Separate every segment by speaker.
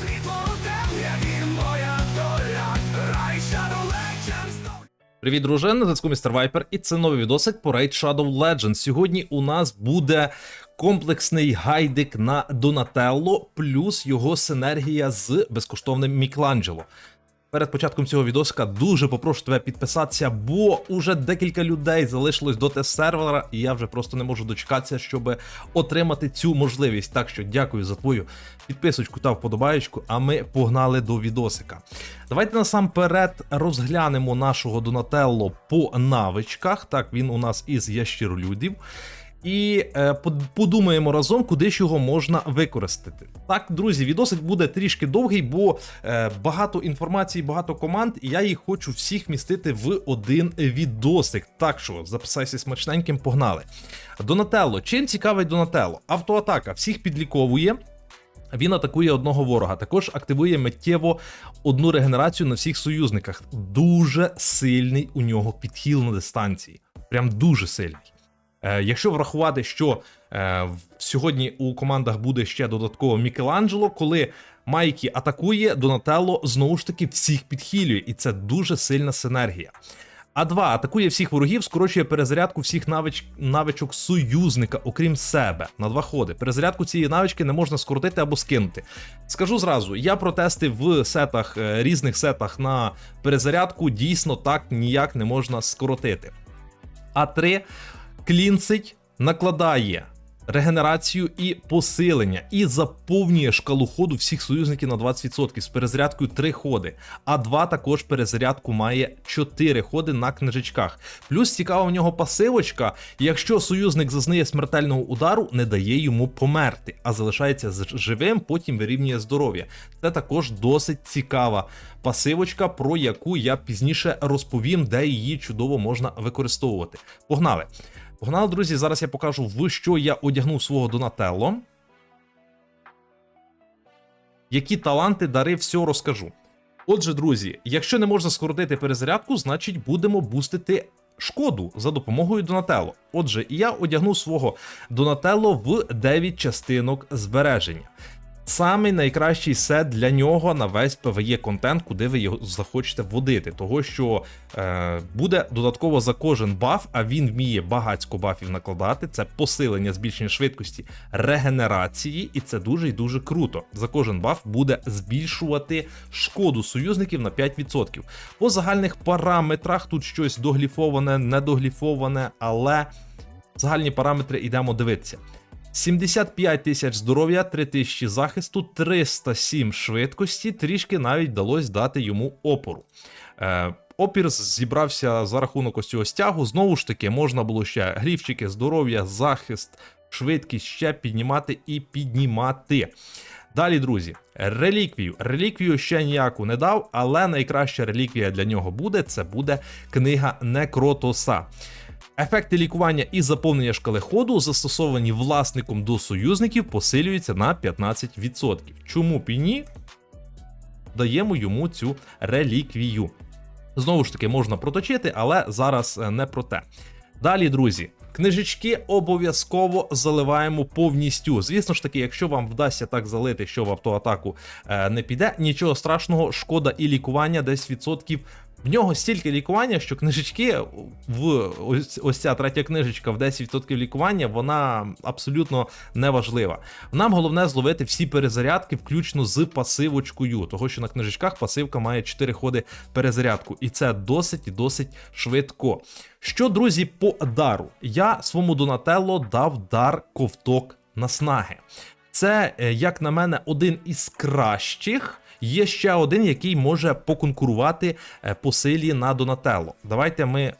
Speaker 1: Світло тем'я моя доля, рай Shadow
Speaker 2: Привіт, друже, на зв'язку містер Вайпер, і це новий відосик по Raid Shadow Legends. Сьогодні у нас буде комплексний гайдик на Донателло, плюс його синергія з безкоштовним Мікланджело. Перед початком цього відосика дуже попрошу тебе підписатися, бо уже декілька людей залишилось до тест-сервера, і я вже просто не можу дочекатися, щоб отримати цю можливість. Так що дякую за твою підписочку та вподобаєчку, а ми погнали до відосика. Давайте насамперед розглянемо нашого Донателло по навичках. Так, він у нас із ящиролюдів. І е, подумаємо разом, куди ж його можна використати. Так, друзі, відосик буде трішки довгий, бо е, багато інформації, багато команд, і я їх хочу всіх містити в один відосик. Так що записайся смачненьким, погнали. Донателло. Чим цікавий Донателло? Автоатака всіх підліковує. Він атакує одного ворога. Також активує миттєво одну регенерацію на всіх союзниках. Дуже сильний у нього підхил на дистанції. Прям дуже сильний. Е, якщо врахувати, що е, сьогодні у командах буде ще додатково Мікеланджело, коли Майкі атакує, Донателло знову ж таки всіх підхилює, і це дуже сильна синергія. А2 атакує всіх ворогів, скорочує перезарядку всіх навич... навичок союзника, окрім себе, на два ходи. Перезарядку цієї навички не можна скоротити або скинути. Скажу зразу, я протестив в сетах, е, різних сетах на перезарядку, дійсно так ніяк не можна скоротити. А3 клінцить, накладає регенерацію і посилення, і заповнює шкалу ходу всіх союзників на 20% з перезарядкою 3 ходи. А 2 також перезарядку має 4 ходи на книжечках. Плюс цікава в нього пасивочка. Якщо союзник зазнає смертельного удару, не дає йому померти, а залишається живим, потім вирівнює здоров'я. Це також досить цікава пасивочка, про яку я пізніше розповім, де її чудово можна використовувати. Погнали! Погнали, друзі. Зараз я покажу, в що я одягнув свого Донателло. Які таланти, дари, все розкажу. Отже, друзі, якщо не можна скоротити перезарядку, значить будемо бустити шкоду за допомогою Донателло. Отже, я одягнув свого Донателло в 9 частинок збереження. Самий найкращий сет для нього на весь PvE контент, куди ви його захочете вводити. Того що е, буде додатково за кожен баф, а він вміє багацько бафів накладати. Це посилення, збільшення швидкості, регенерації, і це дуже і дуже круто. За кожен баф буде збільшувати шкоду союзників на 5%. По загальних параметрах тут щось догліфоване, недогліфоване, але загальні параметри йдемо дивитися. 75 тисяч здоров'я, 3000 захисту, 307 швидкості, трішки навіть вдалося дати йому опору. Е, опір зібрався за рахунок ось цього стягу. Знову ж таки, можна було ще глівчики, здоров'я, захист, швидкість ще піднімати і піднімати. Далі, друзі, реліквію. Реліквію ще ніяку не дав, але найкраща реліквія для нього буде це буде книга Некротоса. Ефекти лікування і заповнення шкали ходу, застосовані власником до союзників, посилюються на 15%. Чому б і ні? Даємо йому цю реліквію. Знову ж таки, можна проточити, але зараз е, не про те. Далі, друзі, книжечки обов'язково заливаємо повністю. Звісно ж таки, якщо вам вдасться так залити, що в автоатаку е, не піде, нічого страшного, шкода і лікування десь відсотків. В нього стільки лікування, що книжечки в ось, ось ця третя книжечка в 10% лікування, вона абсолютно не важлива. Нам головне зловити всі перезарядки, включно з пасивочкою, того що на книжечках пасивка має 4 ходи перезарядку, і це досить і досить швидко. Що, друзі, по дару? Я своєму Донателло дав дар ковток наснаги. Це, е, як на мене, один із кращих. Є ще один, який може поконкурувати е, по силі на Донателло. Давайте ми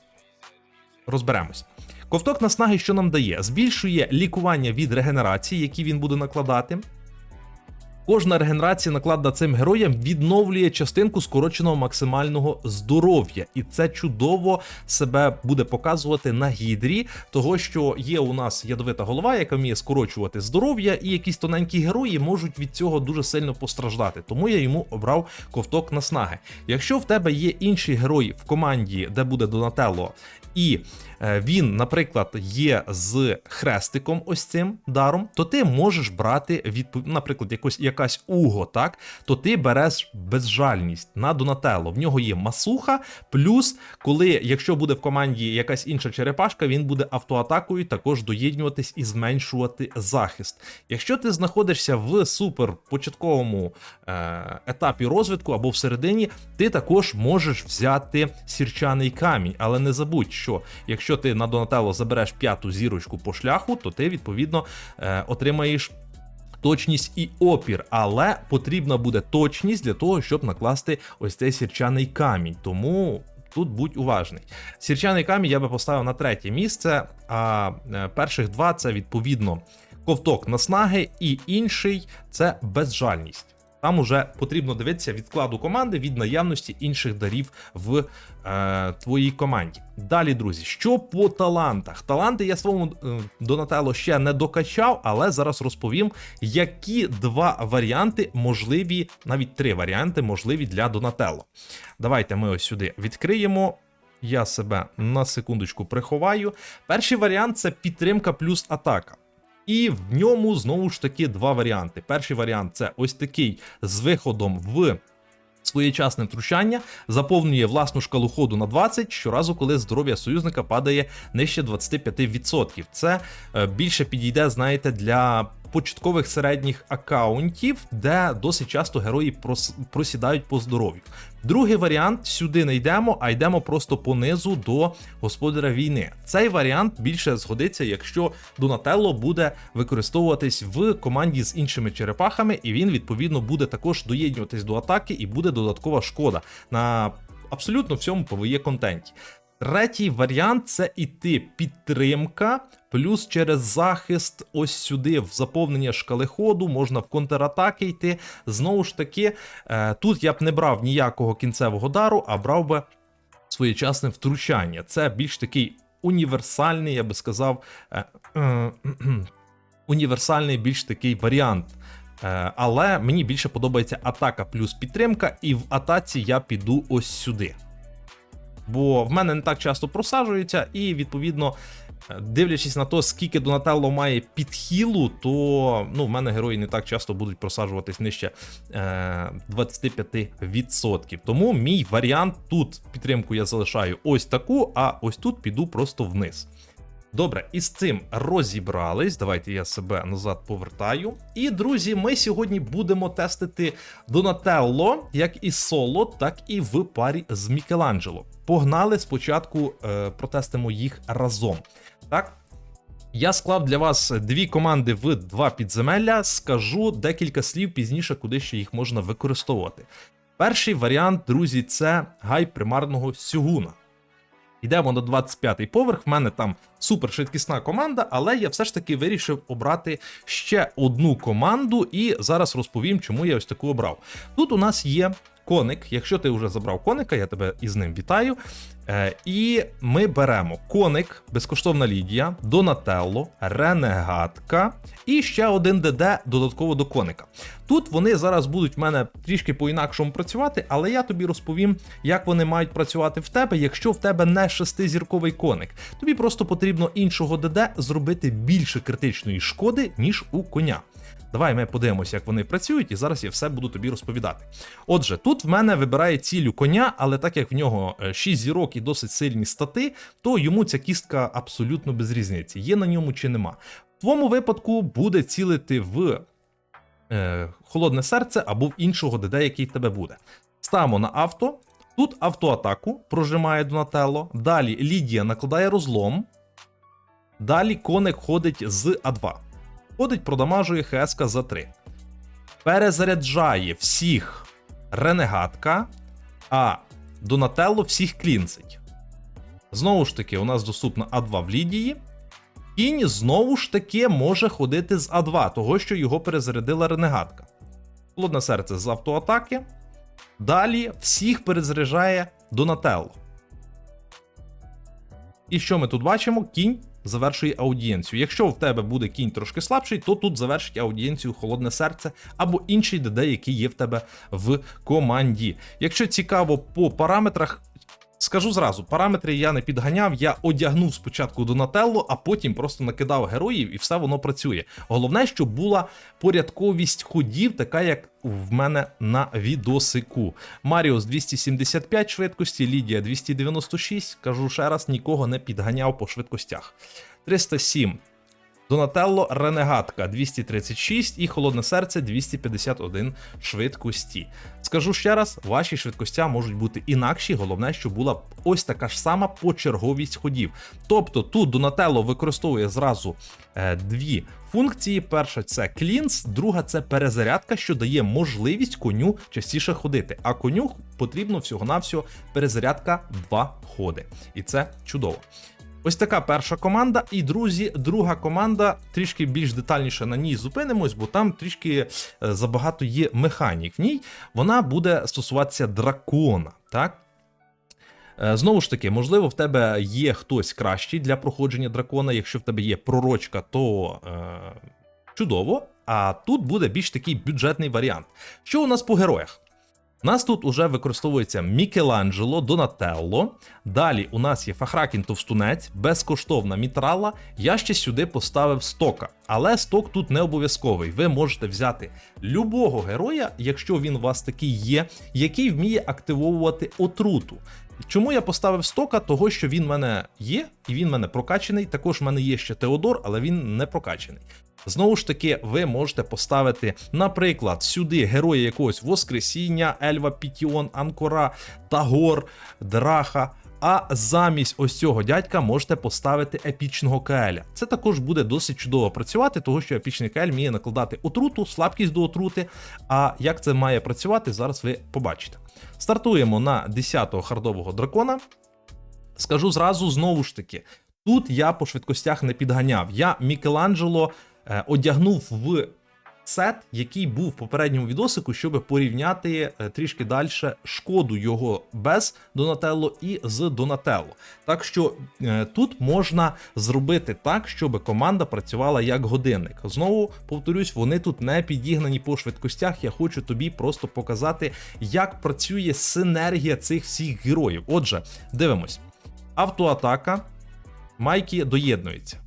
Speaker 2: розберемось. Ковток наснаги, що нам дає? Збільшує лікування від регенерації, які він буде накладати. Кожна регенерація накладена цим героям відновлює частинку скороченого максимального здоров'я, і це чудово себе буде показувати на гідрі, того що є у нас ядовита голова, яка вміє скорочувати здоров'я, і якісь тоненькі герої можуть від цього дуже сильно постраждати. Тому я йому обрав ковток наснаги. Якщо в тебе є інший герой в команді, де буде Донателло, і він, наприклад, є з хрестиком, ось цим даром, то ти можеш брати відпов... наприклад, якось якась уго, так? То ти береш безжальність на Донателло. В нього є масуха, плюс, коли, якщо буде в команді якась інша черепашка, він буде автоатакою також доєднюватись і зменшувати захист. Якщо ти знаходишся в супер початковому е, етапі розвитку або всередині, ти також можеш взяти сірчаний камінь. Але не забудь, що якщо ти на Донателло забереш п'яту зірочку по шляху, то ти відповідно е, отримаєш. Точність і опір, але потрібна буде точність для того, щоб накласти ось цей сірчаний камінь. Тому тут будь уважний. Сірчаний камінь я би поставив на третє місце, а е, перших два це відповідно ковток наснаги, і інший це безжальність. Там уже потрібно дивитися від складу команди від наявності інших дарів в е, твоїй команді. Далі, друзі, що по талантах? Таланти я своєму е, Донателло ще не докачав, але зараз розповім, які два варіанти можливі, навіть три варіанти можливі для Донателло. Давайте ми ось сюди відкриємо. Я себе на секундочку приховаю. Перший варіант це підтримка плюс атака. І в ньому знову ж таки два варіанти. Перший варіант це ось такий з виходом в своєчасне втручання, заповнює власну шкалу ходу на 20 щоразу, коли здоров'я союзника падає нижче 25%. Це е, більше підійде, знаєте, для початкових середніх акаунтів, де досить часто герої просідають по здоров'ю. Другий варіант сюди не йдемо, а йдемо просто понизу до господаря війни. Цей варіант більше згодиться, якщо Донателло буде використовуватись в команді з іншими черепахами, і він відповідно буде також доєднюватись до атаки, і буде додаткова шкода на абсолютно всьому ПВЄ контенті. Третій варіант це іти підтримка, плюс через захист, ось сюди в заповнення шкали ходу, можна в контратаки йти. Знову ж таки, е, тут я б не брав ніякого кінцевого дару, а брав би своєчасне втручання. Це більш такий універсальний, я би сказав, е, універсальний більш такий варіант. Е, Але мені більше подобається атака плюс підтримка, і в атаці я піду ось сюди. Бо в мене не так часто просаджується, і відповідно, е, дивлячись на те, скільки Донателло має підхілу, то ну, в мене герої не так часто будуть просаджуватись нижче е, 25%. Тому мій варіант тут підтримку я залишаю ось таку, а ось тут піду просто вниз. Добре, і з цим розібрались. Давайте я себе назад повертаю. І, друзі, ми сьогодні будемо тестити Донателло як і соло, так і в парі з Мікеланджело. Погнали спочатку, е, протестимо їх разом. Так. Я склав для вас дві команди в два підземелля. Скажу декілька слів пізніше, куди ще їх можна використовувати. Перший варіант, друзі, це гай примарного Сюгуна. Йдемо на 25-й поверх. В мене там супер швидкісна команда, але я все ж таки вирішив обрати ще одну команду, і зараз розповім, чому я ось таку обрав. Тут у нас є коник. Якщо ти вже забрав коника, я тебе із ним вітаю. Е, і ми беремо коник, безкоштовна Лідія, Донателло, Ренегатка і ще один ДД додатково до коника. Тут вони зараз будуть в мене трішки по-інакшому працювати, але я тобі розповім, як вони мають працювати в тебе, якщо в тебе не шестизірковий коник. Тобі просто потрібно іншого ДД зробити більше критичної шкоди, ніж у коня. Давай ми подивимося, як вони працюють, і зараз я все буду тобі розповідати. Отже, тут в мене вибирає цілю коня, але так як в нього 6 зірок і досить сильні стати, то йому ця кістка абсолютно без різниці, є на ньому чи нема. В твоєму випадку буде цілити в е, холодне серце або в іншого ДД, який в тебе буде. Ставимо на авто. Тут автоатаку прожимає Донателло. Далі Лідія накладає розлом. Далі коник ходить з А2. Ходить, продамажує ХСК за 3. Перезаряджає всіх ренегатка, а Донателло всіх клінцить. Знову ж таки, у нас доступна А2 в Лідії. Кінь знову ж таки може ходити з А2, того що його перезарядила ренегатка. Холодне серце з автоатаки. Далі всіх перезаряджає Донателло. І що ми тут бачимо? Кінь завершує аудієнцію. Якщо в тебе буде кінь трошки слабший, то тут завершить аудієнцію холодне серце або інший ДД, який є в тебе в команді. Якщо цікаво по параметрах, Скажу зразу, параметри я не підганяв, я одягнув спочатку Донателло, а потім просто накидав героїв і все воно працює. Головне, щоб була порядковість ходів, така як в мене на відосику. Маріус 275 швидкості, Лідія 296. Кажу ще раз, нікого не підганяв по швидкостях. 307. Донателло Ренегатка 236 і Холодне серце 251 швидкості. Скажу ще раз, ваші швидкостя можуть бути інакші, головне, щоб була ось така ж сама почерговість ходів. Тобто тут Донателло використовує зразу е, дві функції: перша це клінс, друга це перезарядка, що дає можливість коню частіше ходити. А коню потрібно всього-навсього перезарядка два ходи. І це чудово. Ось така перша команда, і друзі, друга команда трішки більш детальніше на ній зупинимось, бо там трішки е, забагато є механік. В ній вона буде стосуватися дракона. Так? Е, Знову ж таки, можливо, в тебе є хтось кращий для проходження дракона. Якщо в тебе є пророчка, то е, чудово. А тут буде більш такий бюджетний варіант. Що у нас по героях? У нас тут уже використовується Мікеланджело, Донателло. Далі у нас є Фахракін Товстунець, безкоштовна мітрала. Я ще сюди поставив стока, але сток тут не обов'язковий. Ви можете взяти любого героя, якщо він у вас такий є, який вміє активовувати отруту. Чому я поставив стока? Того, що він в мене є, і він в мене прокачаний. Також в мене є ще Теодор, але він не прокачаний. Знову ж таки, ви можете поставити, наприклад, сюди героя якогось Воскресіння, Ельва Пітіон, Анкора, Тагор, Драха. А замість ось цього дядька можете поставити епічного Каеля. Це також буде досить чудово працювати, тому що епічний Каель вміє накладати отруту, слабкість до отрути. А як це має працювати, зараз ви побачите. Стартуємо на 10-го хардового дракона. Скажу зразу знову ж таки: тут я по швидкостях не підганяв. Я Мікеланджело одягнув в сет, який був в попередньому відосику, щоб порівняти е, трішки далі шкоду його без Донателло і з Донателло. Так що е, тут можна зробити так, щоб команда працювала як годинник. Знову повторюсь, вони тут не підігнані по швидкостях. Я хочу тобі просто показати, як працює синергія цих всіх героїв. Отже, дивимось. Автоатака. Майки доєднується.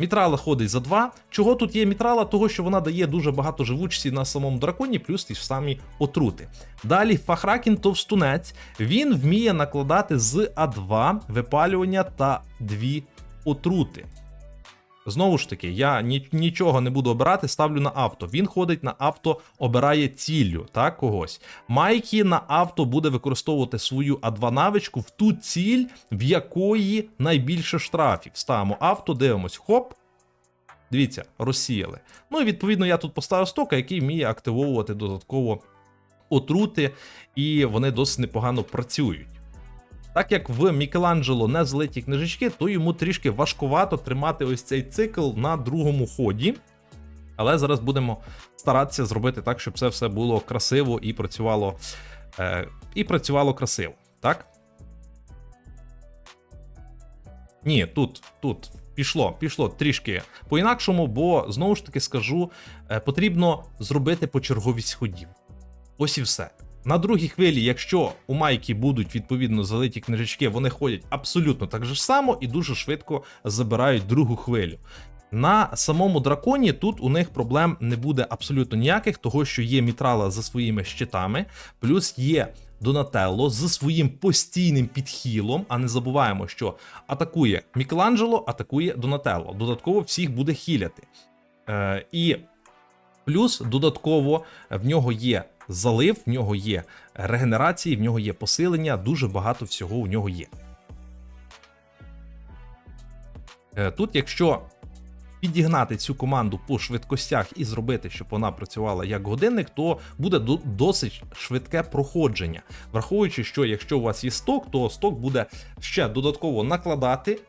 Speaker 2: Мітрала ходить за 2. Чого тут є мітрала? Того, що вона дає дуже багато живучості на самому драконі, плюс ті ж самі отрути. Далі Фахракін товстунець. Він вміє накладати з А2 випалювання та 2 отрути. Знову ж таки, я нічого не буду обирати, ставлю на авто. Він ходить на авто, обирає ціллю, так, когось. Майкі на авто буде використовувати свою А2 навичку в ту ціль, в якої найбільше штрафів. Ставимо авто, дивимось, хоп. Дивіться, розсіяли. Ну і відповідно я тут поставив стока, який вміє активовувати додатково отрути, і вони досить непогано працюють. Так як в Мікеланджело не злиті книжечки, то йому трішки важкувато тримати ось цей цикл на другому ході. Але зараз будемо старатися зробити так, щоб це все було красиво і працювало, е, і працювало красиво. Так? Ні, тут, тут пішло, пішло трішки по-інакшому, бо знову ж таки скажу, е, потрібно зробити почерговість ходів. Ось і все. На другій хвилі, якщо у майки будуть відповідно залиті книжечки, вони ходять абсолютно так же само і дуже швидко забирають другу хвилю. На самому драконі тут у них проблем не буде абсолютно ніяких, того що є мітрала за своїми щитами, плюс є Донателло зі своїм постійним підхілом. А не забуваємо, що атакує Мікеланджело, атакує Донателло. Додатково всіх буде хіляти. Е, і Плюс додатково в нього є залив, в нього є регенерації, в нього є посилення, дуже багато всього у нього є. Е, Тут, якщо підігнати цю команду по швидкостях і зробити, щоб вона працювала як годинник, то буде досить швидке проходження. Враховуючи, що якщо у вас є сток, то сток буде ще додатково накладати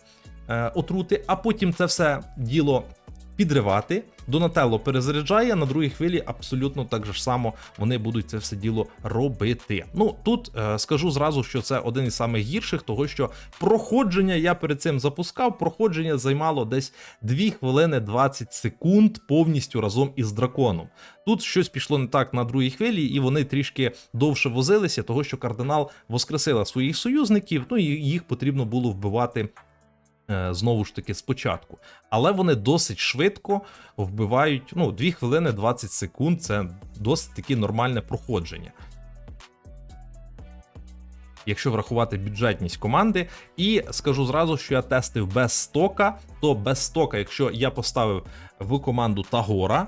Speaker 2: е, отрути, а потім це все діло підривати. Донателло перезаряджає, на другій хвилі абсолютно так же само вони будуть це все діло робити. Ну тут е, скажу зразу, що це один із самих гірших, того що проходження я перед цим запускав. Проходження займало десь 2 хвилини 20 секунд повністю разом із драконом. Тут щось пішло не так на другій хвилі, і вони трішки довше возилися, того що кардинал воскресила своїх союзників, ну і їх потрібно було вбивати знову ж таки спочатку. Але вони досить швидко вбивають ну, 2 хвилини 20 секунд це досить таки нормальне проходження. Якщо врахувати бюджетність команди, і скажу зразу, що я тестив без стока, то без стока, якщо я поставив в команду Тагора,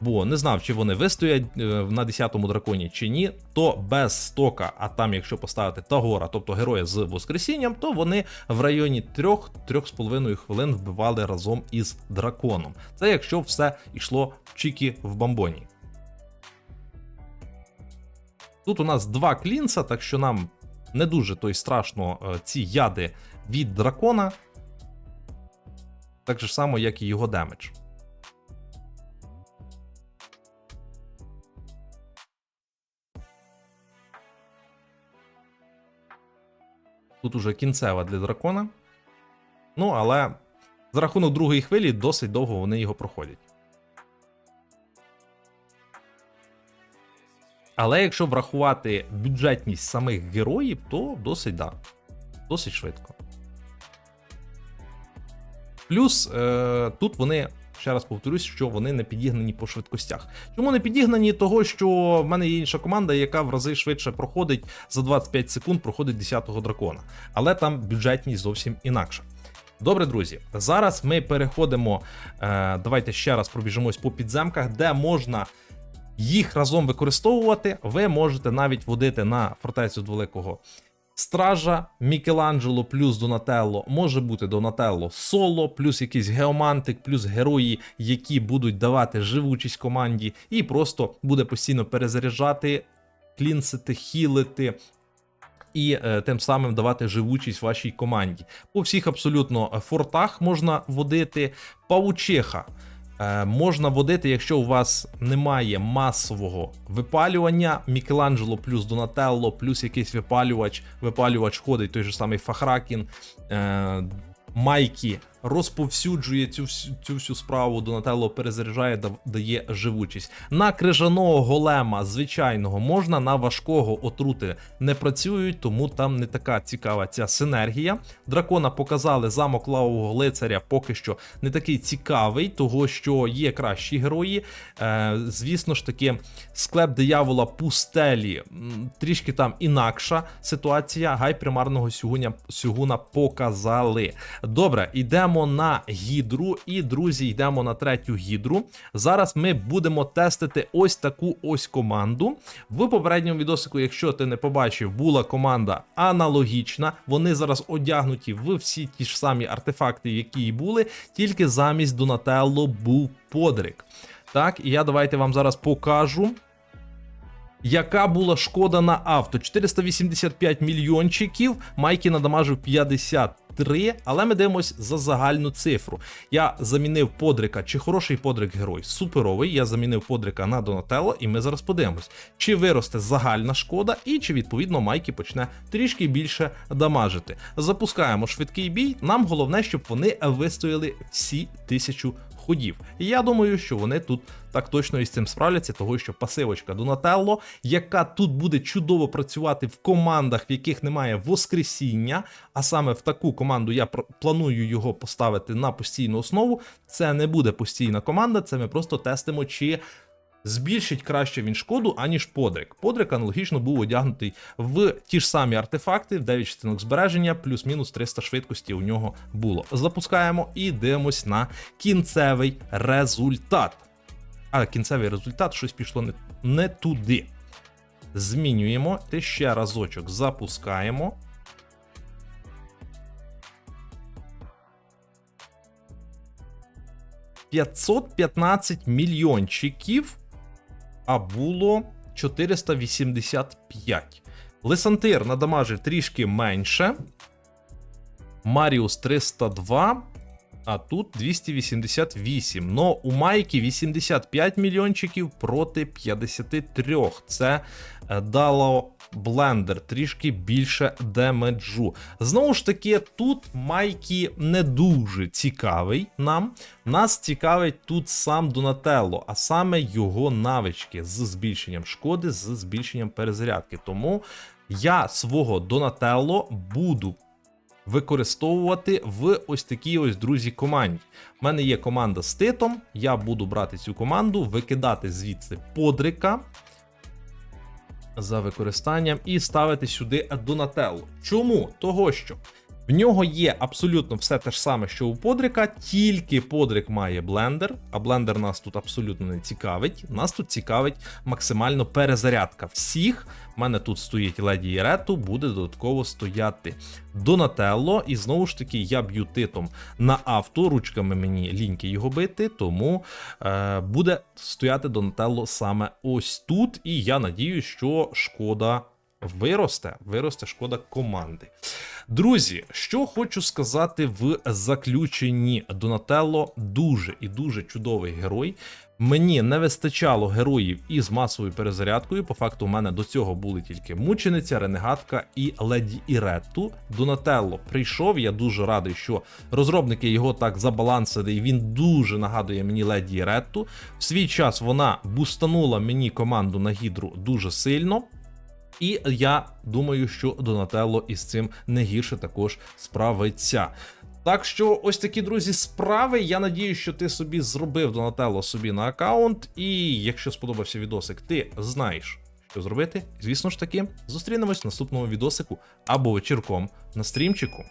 Speaker 2: бо не знав, чи вони вистоять е, на 10-му драконі чи ні, то без стока, а там, якщо поставити Тагора, тобто героя з Воскресінням, то вони в районі 3-3,5 хвилин вбивали разом із драконом. Це якщо все йшло чіки в бамбоні. Тут у нас два клінса, так що нам не дуже то й страшно е, ці яди від дракона. Так же само, як і його демедж. Тут уже кінцева для дракона. Ну, але за рахунок другої хвилі досить довго вони його проходять. Але якщо врахувати бюджетність самих героїв, то досить да. Досить швидко. Плюс е, тут вони, ще раз повторюсь, що вони не підігнані по швидкостях. Чому не підігнані? Того, що в мене є інша команда, яка в рази швидше проходить за 25 секунд, проходить 10-го дракона. Але там бюджетність зовсім інакша. Добре, друзі, зараз ми переходимо. Е, давайте ще раз пробіжимось по підземках, де можна їх разом використовувати. Ви можете навіть водити на фортецю Великого Стража, Мікеланджело плюс Донателло, може бути Донателло соло, плюс якийсь геомантик, плюс герої, які будуть давати живучість команді, і просто буде постійно перезаряджати, клінсити, хілити. І е, тим самим давати живучість вашій команді. По всіх абсолютно е, фортах можна водити павучиха. Е, можна водити, якщо у вас немає масового випалювання. Мікеланджело плюс Донателло, плюс якийсь випалювач. Випалювач ходить, той же самий Фахракін. Е, Майкі розповсюджує цю цю всю справу. Донателло перезаряджає, дає живучість. На крижаного голема звичайного можна, на важкого отрути не працюють, тому там не така цікава ця синергія. Дракона показали замок лавового лицаря поки що не такий цікавий, того що є кращі герої. Е, звісно ж таки, склеп диявола пустелі трішки там інакша ситуація. Гай примарного сюгуня, сюгуна показали. Добре, йдемо на гідру. І, друзі, йдемо на третю гідру. Зараз ми будемо тестити ось таку ось команду. В попередньому відосику, якщо ти не побачив, була команда аналогічна. Вони зараз одягнуті в всі ті ж самі артефакти, які і були, тільки замість Донателло був подрик. Так, і я давайте вам зараз покажу. Яка була шкода на авто? 485 мільйончиків. Майки надамажив 53, але ми дивимось за загальну цифру. Я замінив подрика. Чи хороший подрик герой? Суперовий. Я замінив подрика на Донателло, і ми зараз подивимось, чи виросте загальна шкода, і чи відповідно Майки почне трішки більше дамажити. Запускаємо швидкий бій. Нам головне, щоб вони вистояли всі тисячу ходів. Я думаю, що вони тут так точно із цим справляться, того що пасивочка Донателло, яка тут буде чудово працювати в командах, в яких немає воскресіння, а саме в таку команду я планую його поставити на постійну основу. Це не буде постійна команда, це ми просто тестимо, чи збільшить краще він шкоду, аніж Подрик. Подрик аналогічно був одягнутий в ті ж самі артефакти, в 9 частинок збереження, плюс-мінус 300 швидкості у нього було. Запускаємо і дивимось на кінцевий результат. А кінцевий результат щось пішло не, не туди. Змінюємо. Ти ще разочок запускаємо. «515 мільйончиків, а було 485. Лисантир надамажив трішки менше. Маріус 302. А тут 288. Но у Майки 85 мільйончиків проти 53. Це е, дало блендер трішки більше демеджу. Знову ж таки, тут Майкі не дуже цікавий нам. Нас цікавить тут сам Донателло, а саме його навички з збільшенням шкоди, з збільшенням перезарядки. Тому я свого Донателло буду використовувати в ось такій ось друзі команді. У мене є команда з титом. Я буду брати цю команду, викидати звідси подрика за використанням і ставити сюди Донателло. Чому? Того що. В нього є абсолютно все те ж саме, що у Подрика, тільки Подрик має блендер, а блендер нас тут абсолютно не цікавить. Нас тут цікавить максимально перезарядка всіх. У мене тут стоїть Леді Єрету, буде додатково стояти Донателло. І знову ж таки, я б'ю титом на авто, ручками мені ліньки його бити, тому е, буде стояти Донателло саме ось тут. І я надію, що шкода виросте, виросте шкода команди. Друзі, що хочу сказати в заключенні. Донателло дуже і дуже чудовий герой. Мені не вистачало героїв із масовою перезарядкою. По факту, у мене до цього були тільки мучениця, ренегатка і леді Іретту. Донателло прийшов. Я дуже радий, що розробники його так забалансили, і він дуже нагадує мені леді Іретту. В свій час вона бустанула мені команду на гідру дуже сильно. І я думаю, що Донателло із цим не гірше також справиться. Так що, ось такі друзі, справи. Я надію, що ти собі зробив Донателло собі на аккаунт. І якщо сподобався відосик, ти знаєш, що зробити. Звісно ж таки, зустрінемось в наступному відосику або вечірком на стрімчику.